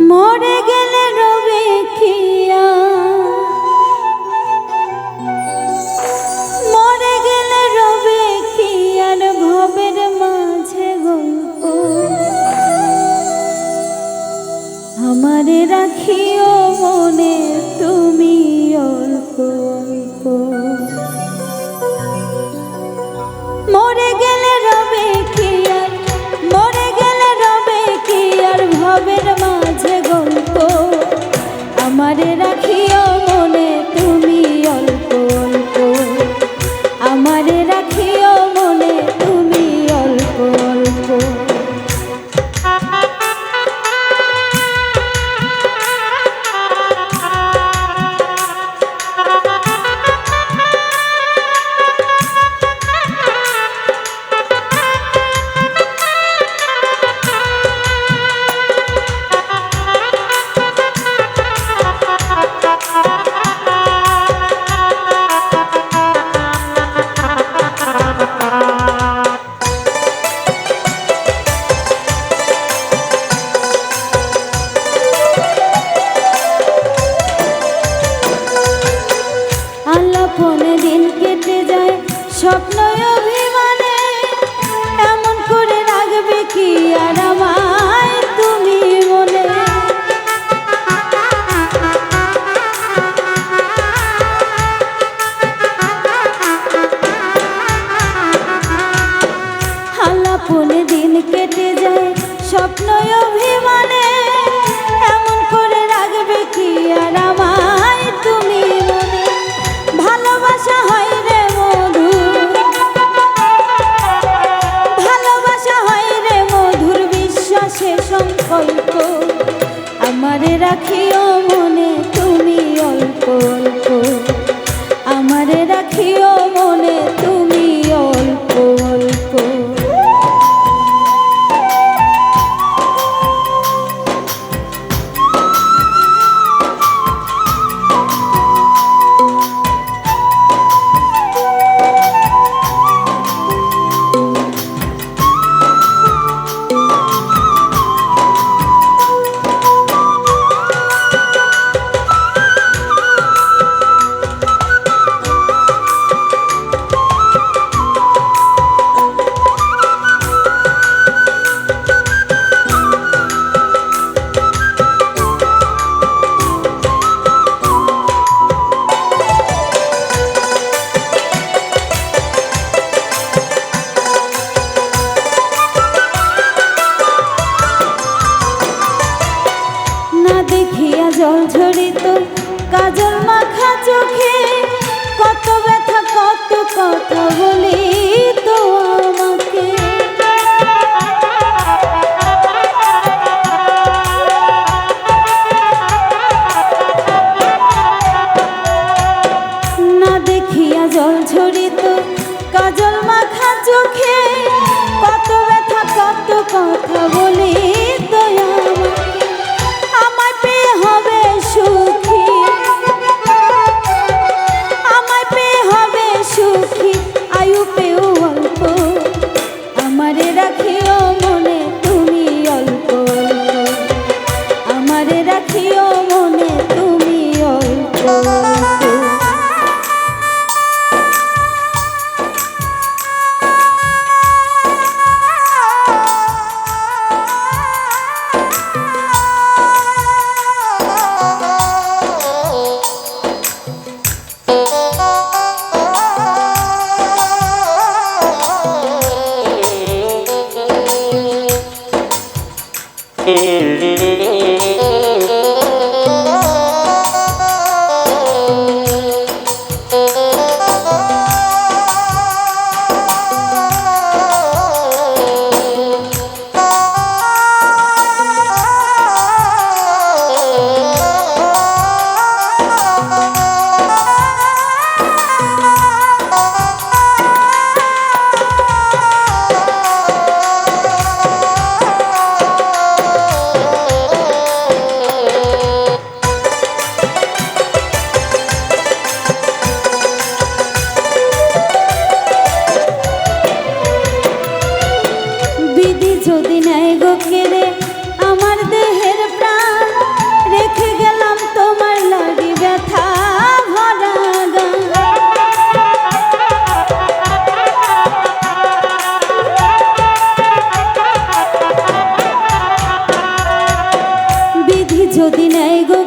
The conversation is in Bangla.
মরে গেলে রবে কিয়া মরে গেলে রবে খিয়ার ভবের মাঝে গল্প। আমারে রাখিও দিন কেটে যায় স্বপ্ন অভিমানে। এমন করে রাখবে কি আর আমায়? চোখে কত ব্যথা কত কথা বলে। যদি নাই গো